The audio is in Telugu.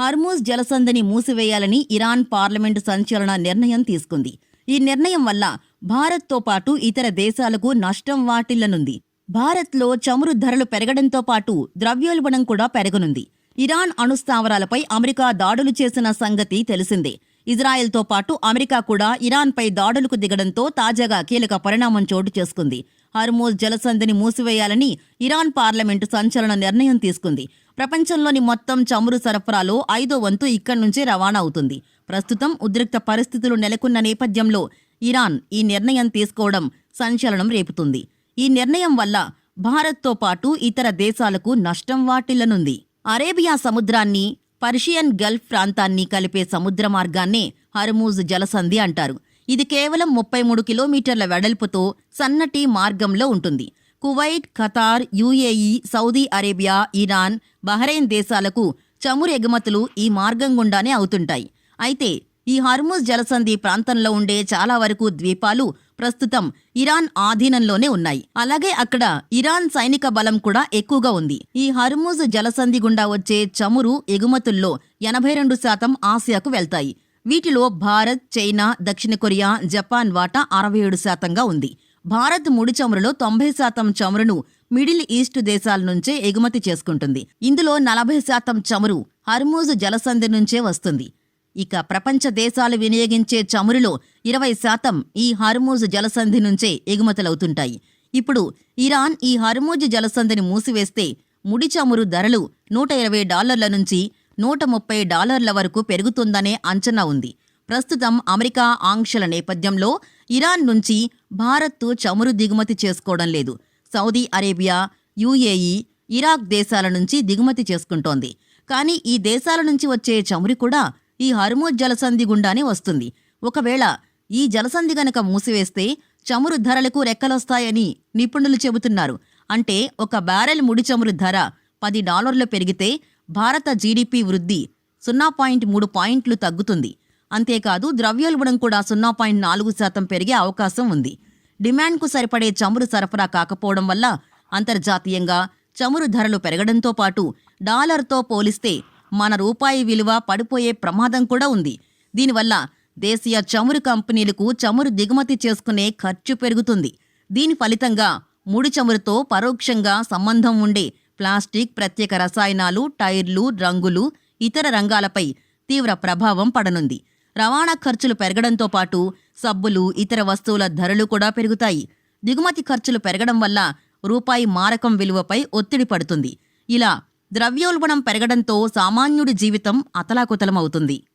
హర్మూజ్ జలసంధిని మూసివేయాలని ఇరాన్ పార్లమెంటు సంచలన నిర్ణయం తీసుకుంది. ఈ నిర్ణయం వల్ల భారత్తో పాటు ఇతర దేశాలకు నష్టం వాటిల్లనుంది. భారత్లో చమురు ధరలు పెరగడంతో పాటు ద్రవ్యోల్బణం కూడా పెరగనుంది. ఇరాన్ అణుస్థావరాలపై అమెరికా దాడులు చేసిన సంగతి తెలిసిందే. ఇజ్రాయెల్తో పాటు అమెరికా కూడా ఇరాన్పై దాడులకు దిగడంతో తాజాగా కీలక పరిణామం చోటు చేసుకుంది. హర్మూజ్ జలసంధిని మూసివేయాలని ఇరాన్ పార్లమెంటు సంచలన నిర్ణయం తీసుకుంది. ప్రపంచంలోని మొత్తం చమురు సరఫరాలో ఐదో వంతు ఇక్కడి నుంచే రవాణా అవుతుంది. ప్రస్తుతం ఉద్రిక్త పరిస్థితులు నెలకొన్న నేపథ్యంలో ఇరాన్ ఈ నిర్ణయం తీసుకోవడం సంచలనం రేపుతుంది. ఈ నిర్ణయం వల్ల భారత్తో పాటు ఇతర దేశాలకు నష్టం వాటిల్లనుంది. అరేబియా సముద్రాన్ని పర్షియన్ గల్ఫ్ ప్రాంతాన్ని కలిపే సముద్ర మార్గాన్నే హర్మూజ్ జలసంధి అంటారు. ఇది కేవలం ముప్పై మూడు కిలోమీటర్ల వెడల్పుతో సన్నటి మార్గంలో ఉంటుంది. Kuwait Qatar UAE Saudi Arabia Iran Bahrain దేశాలకు చమురు ఎగుమతులు ఈ మార్గం గుండానే అవుతుంటాయి. అయితే ఈ హర్ముజ్ జలసంధి ప్రాంతంలో ఉండే చాలా వరకు ద్వీపాలు ప్రస్తుతం ఇరాన్ ఆధీనంలోనే ఉన్నాయి. అలాగే అక్కడ ఇరాన్ సైనిక బలం కూడా ఎక్కువగా ఉంది. ఈ హర్ముజ్ జలసంధి గుండా వచ్చే చమురు ఎగుమతుల్లో ఎనభై రెండు శాతం ఆసియాకు వెళ్తాయి. వీటిలో భారత్ చైనా దక్షిణ కొరియా జపాన్ వాటా అరవై ఏడు శాతంగా ఉంది. భారత్ ముడి చమురులో తొంభై శాతం చమురును మిడిల్ ఈస్ట్ దేశాల నుంచే ఎగుమతి చేసుకుంటుంది. ఇందులో నలభై శాతం చమురు హర్మూజ్ జలసంధి నుంచే వస్తుంది. ఇక ప్రపంచ దేశాలు వినియోగించే చమురులో ఇరవై శాతం ఈ హర్మూజ్ జలసంధి నుంచే ఎగుమతులవుతుంటాయి. ఇప్పుడు ఇరాన్ ఈ హర్మూజ్ జలసంధిని మూసివేస్తే ముడి చమురు ధరలు నూట ఇరవై డాలర్ల నుంచి నూట ముప్పై డాలర్ల వరకు పెరుగుతుందనే అంచనా ఉంది. ప్రస్తుతం అమెరికా ఆంక్షల నేపథ్యంలో ఇరాన్ నుంచి భారత్ చమురు దిగుమతి చేసుకోవడం లేదు. సౌదీ అరేబియా యుఏఈ ఇరాక్ దేశాల నుంచి దిగుమతి చేసుకుంటోంది. కానీ ఈ దేశాల నుంచి వచ్చే చమురు కూడా ఈ హర్మూజ్ జలసంధి గుండానే వస్తుంది. ఒకవేళ ఈ జలసంధి గనక మూసివేస్తే చమురు ధరలకు రెక్కలొస్తాయని నిపుణులు చెబుతున్నారు. అంటే ఒక బ్యారెల్ ముడి చమురు ధర పది డాలర్లు పెరిగితే భారత జీడిపి వృద్ధి సున్నా పాయింట్ మూడు పాయింట్లు తగ్గుతుంది. అంతేకాదు ద్రవ్యోల్బణం కూడా సున్నా పాయింట్ నాలుగు శాతం పెరిగే అవకాశం ఉంది. డిమాండ్కు సరిపడే చమురు సరఫరా కాకపోవడం వల్ల అంతర్జాతీయంగా చమురు ధరలు పెరగడంతో పాటు డాలర్తో పోలిస్తే మన రూపాయి విలువ పడిపోయే ప్రమాదం కూడా ఉంది. దీనివల్ల దేశీయ చమురు కంపెనీలకు చమురు దిగుమతి చేసుకునే ఖర్చు పెరుగుతుంది. దీని ఫలితంగా ముడి చమురుతో పరోక్షంగా సంబంధం ఉండే ప్లాస్టిక్ ప్రత్యేక రసాయనాలు టైర్లు రంగులు ఇతర రంగాలపై తీవ్ర ప్రభావం పడనుంది. రవాణా ఖర్చులు పెరగడంతో పాటు సబ్బులు ఇతర వస్తువుల ధరలు కూడా పెరుగుతాయి. దిగుమతి ఖర్చులు పెరగడం వల్ల రూపాయి మారకం విలువపై ఒత్తిడి పడుతుంది. ఇలా ద్రవ్యోల్బణం పెరగడంతో సామాన్యుడి జీవితం అతలాకుతలమవుతుంది.